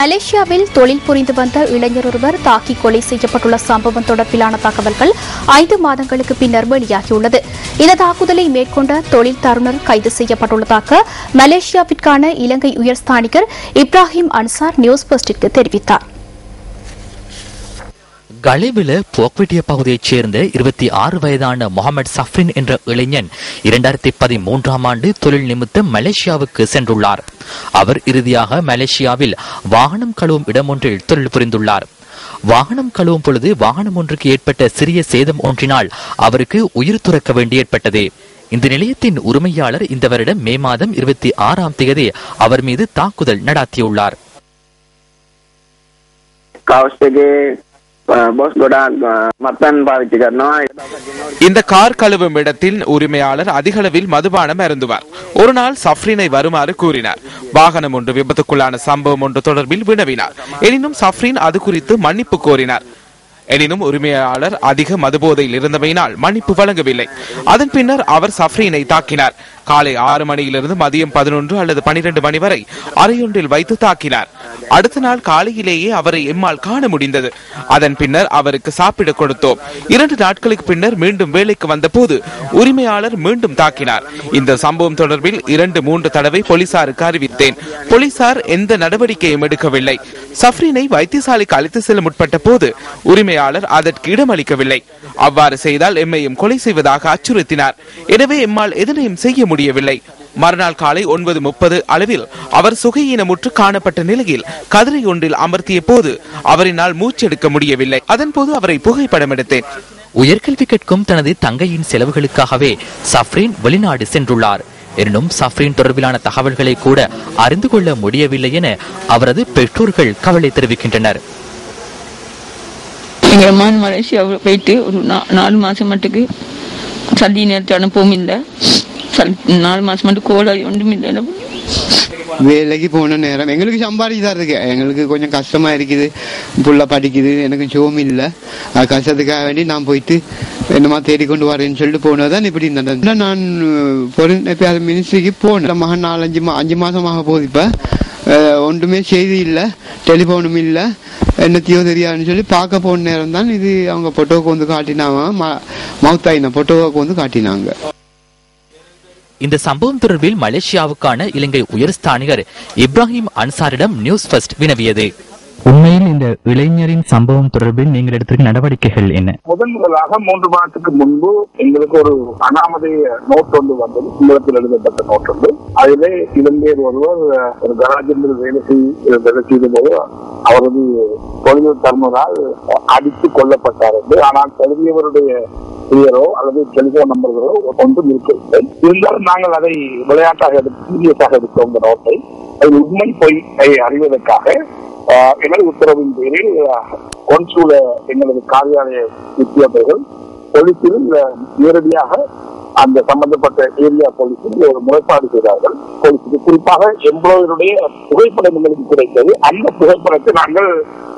மலேசியாவில் தொழில் புரிந்து வந்த இளைஞர் ஒருவர் தாக்கி கொலை செய்யப்பட்டுள்ள சம்பவம் தொடர்பிலான தகவல்கள் ஐந்து மாதங்களுக்கு பின்னர் வெளியாகியுள்ளது. இந்த தாக்குதலை மேற்கொண்ட தொழில் தருணர் கைது செய்யப்பட்டுள்ளதாக மலேசியாவிற்கான இலங்கை உயர்ஸ்தானிகர் இப்ராஹிம் அன்சார் நியூஸ் பஸ்டிற்கு தெரிவித்தார். கலிபில போக்வெட்டிய பகுதியைச் சேர்ந்த இருபத்தி ஆறு வயதான முகமது சஃப்ரின் என்ற இளைஞன் இரண்டாயிரத்தி பதிமூன்றாம் ஆண்டு தொழில் நிமித்தம் மலேசியாவுக்கு சென்றுள்ளார். அவர் இறுதியாக மலேசியாவில் வாகனம் கழுவும் இடம் ஒன்றில் தொழில் புரிந்துள்ளார். வாகனம் கழுவும் பொழுது வாகனம் ஒன்றுக்கு ஏற்பட்ட சிறிய சேதம் ஒன்றினால் அவருக்கு உயிர் துறக்க வேண்டி ஏற்பட்டது. இந்த நிலையத்தின் உரிமையாளர் இந்த வருடம் மே மாதம் இருபத்தி ஆறாம் தேதி அவர் மீது தாக்குதல் நடாத்தியுள்ளார். இந்த கார் கழுவும் இடத்தில் உரிமையாளர் அதிகளவில் மதுபானம் அருந்துவார். ஒரு நாள் சஃப்ரினை வருமாறு கூறினார். வாகனம் ஒன்று விபத்துக்குள்ளான சம்பவம் ஒன்று தொடர்பில் வினவினார். எனினும் சஃப்ரின் அது குறித்து மன்னிப்பு கோரினார். எனினும் உரிமையாளர் அதிக மதுபோதையில் இருந்தமையினால் மன்னிப்பு வழங்கவில்லை. அதன் பின்னர் அவர் சஃப்ரீனை தாக்கினார். காலை ஆறு மணியிலிருந்து மதியம் பதினொன்று அல்லது பனிரெண்டு மணி வரை அறையொன்றில் வைத்து தாக்கினார். அடுத்த நாள் காலையிலேயே அவரை எம்மால் காண முடிந்தது. அதன் பின்னர் அவருக்கு சாப்பிட கொடுத்தோம். இரண்டு நாட்களுக்கு பின்னர் மீண்டும் வேலைக்கு வந்தபோது உரிமையாளர் மீண்டும் தாக்கினார். இந்த சம்பவம் தொடர்பில் இரண்டு மூன்று தடவை போலீசாருக்கு அறிவித்தேன். போலீசார் எந்த நடவடிக்கையும் எடுக்கவில்லை. சஃப்ரினை வைத்தியசாலைக்கு அழைத்து செல்ல முற்பட்ட போது உரிமையாளர் அதற்கு இடமளிக்கவில்லை. அவ்வாறு செய்தால் எம்மையும் கொலை செய்வதாக அச்சுறுத்தினார். எனவே எம்மால் எதனையும் செய்ய முடியவில்லை. மறுநாள் காலை ஒன்பது முப்பது அளவில் அவர் சுகையினமுற்று காணப்பட்ட நிலையில் கதிரை ஒன்றில் அமர்த்திய போது அவரினால் மூச்செடுக்க முடியவில்லை. அதன் போது அவரை புகைப்படம் எடுத்தேன். உயர்கல்வி கற்கும் தனது தங்கையின் செலவுகளுக்காகவே சஃப்ரின் வெளிநாடு சென்றுள்ளார். எனினும் சஃப்ரின் தொடர்பிலான தகவல்களை கூட அறிந்து கொள்ள முடியவில்லை என அவரது பெற்றோர்கள் கவலை தெரிவிக்கின்றனர். எங்கள் அம்மா மலேசியாவில் போயிட்டு ஒரு நா- நாலு மாதம் மட்டுக்கு சளி நேரத்தை அனுப்பவும் இல்லை. சல் நாலு மாதம் மட்டும் கோடாரி ஒன்றும் இல்லை. வேலைக்கு போன நேரம். எங்களுக்கு சம்பாதிச்சு தான் இருக்கு. எங்களுக்கு கொஞ்சம் கஷ்டமா இருக்குது. புள்ள படிக்குது. எனக்கு ஜோம் இல்லை. அது கஷ்டத்துக்காக வேண்டி நான் போயிட்டு என்னமா தேடிக்கொண்டு வரேன்னு சொல்லிட்டு போனதான் இப்படி நடந்தது. நான் பொருள் மினிஸ்ட்ரிக்கு போனேன். மகன் நாலஞ்சு மா அஞ்சு மாசமாக போகுது இப்போ. ஒன்றுமே செய்தி இல்லை டெலிஃபோனும் இல்லை என்னத்தையோ தெரியாதுன்னு சொல்லி பார்க்க போன நேரம் தான் இது அவங்க பொட்டோவுக்கு வந்து காட்டினாங்க. மவுத்தாயின பொட்டோவுக்கு வந்து காட்டினாங்க. இந்த சம்பவம் தொடர்பில் மலேசியாவுக்கான இலங்கை உயர்ஸ்தானிகர் இப்ராஹிம் அன்சாரிடம் நியூஸ் ஃபர்ஸ்ட் வினவியது. உண்மையில் இந்த இளைஞரின் சம்பவம் தொடர்பில் நீங்கள் எடுத்திருக்க நடவடிக்கைகள் என்ன? முதன் முதலாக மூன்று மாதத்துக்கு முன்பு எங்களுக்கு ஒரு அனாமதேய நோட் ஒன்று வந்தது. சிங்களத்தில் எழுதப்பட்ட நோட் ஒன்று. அதிலே இலங்கையர் ஒருவர் ஒரு கராஜில் வேலை செய் வேலை செய்த போது அவரது தொழில் தர்மரால் அடித்து கொல்லப்பட்டார் என்று. ஆனால் தழுவியவருடைய பெயரோ அல்லது டெலிபோன் நம்பர்களோ ஒன்றும் இருக்கவில்லை. இருந்தாலும் நாங்கள் அதை விளையாட்டாக எடுத்து சீரியஸாக எடுத்தோம் இந்த நோட்டை. அது உண்மை பொய் அறிவதற்காக எனது உத்தரவின் பேரில் கொன்சூல எங்களது காரியாலய உத்தியோகர்கள் போலீசில் நேரடியாக அந்த சம்பந்தப்பட்ட ஏரியா போலீஸில் ஒரு முறைப்பாடு செய்தார்கள். போலீசுக்கு குறிப்பாக எம்ப்ளாயருடைய புகைப்படம் எங்களுக்கு கிடைத்தது. அந்த புகைப்படத்தை நாங்கள்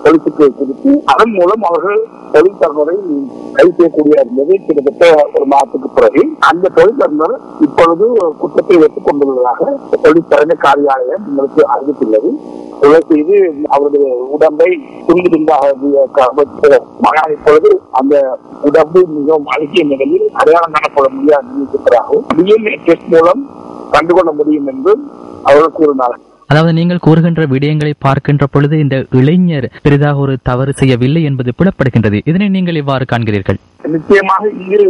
போலீசுக்கு கொடுத்து அதன் மூலம் அவர்கள் தொழில் தர்மரை கைது செய்யக்கூடிய இருந்தது கிட்டத்தட்ட ஒரு மாதத்துக்கு பிறகு அந்த தொழில் தர்மர் இப்பொழுது குற்றத்தை வைத்துக் கொண்டுள்ளதாக தொழில் காரியாலயம் எங்களுக்கு அறிவித்துள்ளது. கொலை செய்து அவருடைய உடம்பை துண்டு துண்டாக மகன் இப்பொழுது அந்த உடம்பு மிகவும் அழுகிய நிலையில் அடையாளம் காணப்பட முடியாத நிலைக்கு டிஎன்ஏ டெஸ்ட் மூலம் கண்டுகொள்ள முடியும் என்று அவர்கள் கூறினார்கள். அதாவது நீங்கள் கூறுகின்ற விடயங்களை பார்க்கின்ற பொழுது இந்த இளைஞர் பெரிதாக ஒரு தவறு செய்யவில்லை என்பது புலப்படுகின்றது. இதனை நீங்கள் இவ்வாறு காண்கிறீர்கள். நிச்சயமாக இங்கு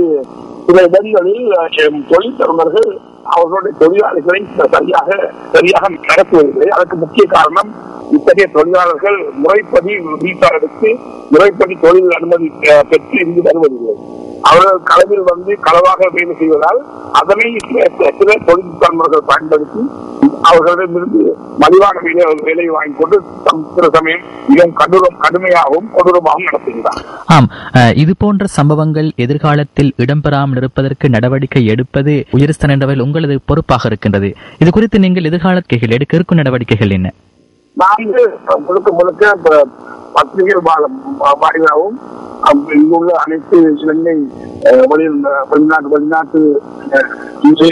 சில இடங்களில் அஹ், தொழில் தருணர்கள் அவர்களுடைய தொழிலாளிகளை சரியாக சரியாக நடத்துவதில்லை அதற்கு முக்கிய காரணம் இத்தகைய தொழிலாளர்கள் முறைப்படி வீட்டார் எடுத்து முறைப்படி தொழில் அனுமதி பெற்று இங்கு வருவதில்லை. அவர்கள் களவில் வந்து களவாக வேலை செய்வதால் அதனை சில சில தொழில் தருணர்கள் பயன்படுத்தி அவர்களிடமிருந்து மலிவான வேலை வேலையை வாங்கிக் கொண்டு சில சமயம் மிகவும் கடுரம் கடுமையாகவும் கொடூரமாகவும் நடத்துகிறார் ஆம் இது போன்ற சம்பவங்கள் எதிர்காலத்தில் இடம்பெறாமல் இருப்பதற்கு நடவடிக்கை எடுப்பது உயர்ஸ்தன் என்றவர்கள் உங்களது பொறுப்பாக இருக்கின்றது. இது குறித்து நீங்கள் எதிர்கால கைகள் எடுக்க இருக்கும் நடவடிக்கைகள் என்ன? நான்கு முழுக்க முழுக்க பத்திரிகை வாயிலாகவும் இங்குள்ள அனைத்து இலங்கை வெளிநாட்டு வெளிநாட்டு அஹ்,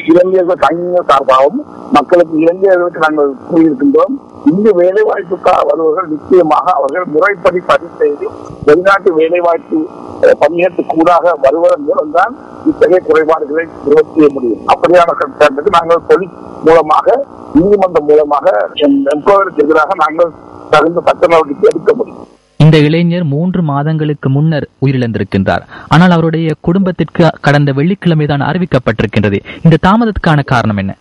இலங்கையர்கள் சார்பாகவும் மக்களுக்கு இலங்கையர்களுக்கு நாங்கள் கூறியிருக்கின்றோம் இங்கு வேலை வாய்ப்புக்காக வருபவர்கள் நிச்சயமாக அவர்கள் முறைப்படி பதிவு செய்து வெளிநாட்டு வேலை வாய்ப்பு கூடாக வருவதன் மூலம்தான் இத்தகைய குறைபாடுகளை நிவர்த்தி செய்ய முடியும். அப்படியான கட்டத்துக்கு நாங்கள் தொழில் மூலமாக நீதிமன்றம் மூலமாக எம்பவருக்கு எதிராக நாங்கள் தகுந்த சட்ட நடவடிக்கை எடுக்க முடியும். இந்த இளைஞர் மூன்று மாதங்களுக்கு முன்னர் உயிரிழந்திருக்கின்றார். ஆனால் அவருடைய குடும்பத்திற்கு கடந்த வெள்ளிக்கிழமை தான் அறிவிக்கப்பட்டிருக்கின்றது. இந்த தாமதத்துக்கான காரணம் என்ன?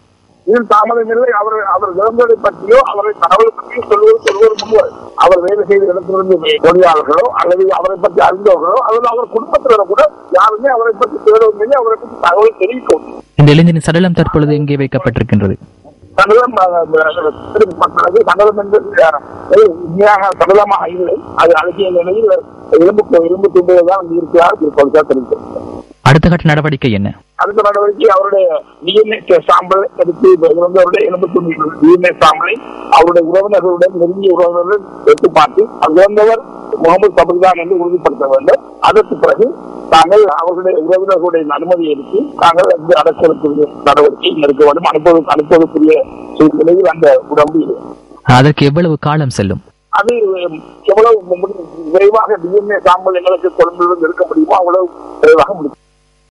தாமதம் இல்லை? அவர் அவர் இறந்ததை பற்றியோ அவரை தகவல் பற்றியோ சொல்வது சொல்வது முன்வர் அவர் வேலை செய்த இடத்திலிருந்து தொழிலாளர்களோ அல்லது அவரை பற்றி அறிந்தவர்களோ அல்லது அவர் குடும்பத்தினர் கூட யாருமே அவரை பற்றி தேடவில்லை அவரை பற்றி தகவல் தெரிவிக்கவும் இந்த இளைஞரின் சடலம் தற்பொழுது எங்கே வைக்கப்பட்டிருக்கின்றது? சடலம் திருப்பப்பட்டது சடலம் என்பது உண்மையாக சடலமாக இல்லை அது அழகிய நிலையில் எலும்பு எலும்பு துண்டுகள் இருக்கிறார் திருப்பதியாக தெரிவித்திருக்கிறார் அடுத்த கட்ட நடவடிக்கை என்ன? அடுத்த நடவடிக்கை அவருடைய டிஎன்ஏ சாம்பிள் எடுத்து இறந்தவருடைய எலும்பு துண்டு டிஎன்ஏ சாம்பிளை அவருடைய உறவினர்களுடன் நெருங்கிய உறவினர்கள் எடுத்து பார்த்து அது இறந்தவர் முகமது சபர்தான் என்று உறுதிப்படுத்த வேண்டும். அதற்கு பிறகு தாங்கள் அவர்களுடைய உறவினர்களுடைய அனுமதி எடுத்து தாங்கள் அந்த அடக்கலுக்குரிய நடவடிக்கை எடுக்க வேண்டும். அனுப்புவது அனுப்புவதற்குரிய சூழ்நிலையில் அந்த உடம்பு. அதற்கு எவ்வளவு காலம் செல்லும்? அது எவ்வளவு விரைவாக டிஎன்ஏ சாம்பிள் எங்களுக்கு கொழும்பிலிருந்து எடுக்க முடியுமோ அவ்வளவு விரைவாக முடியும்.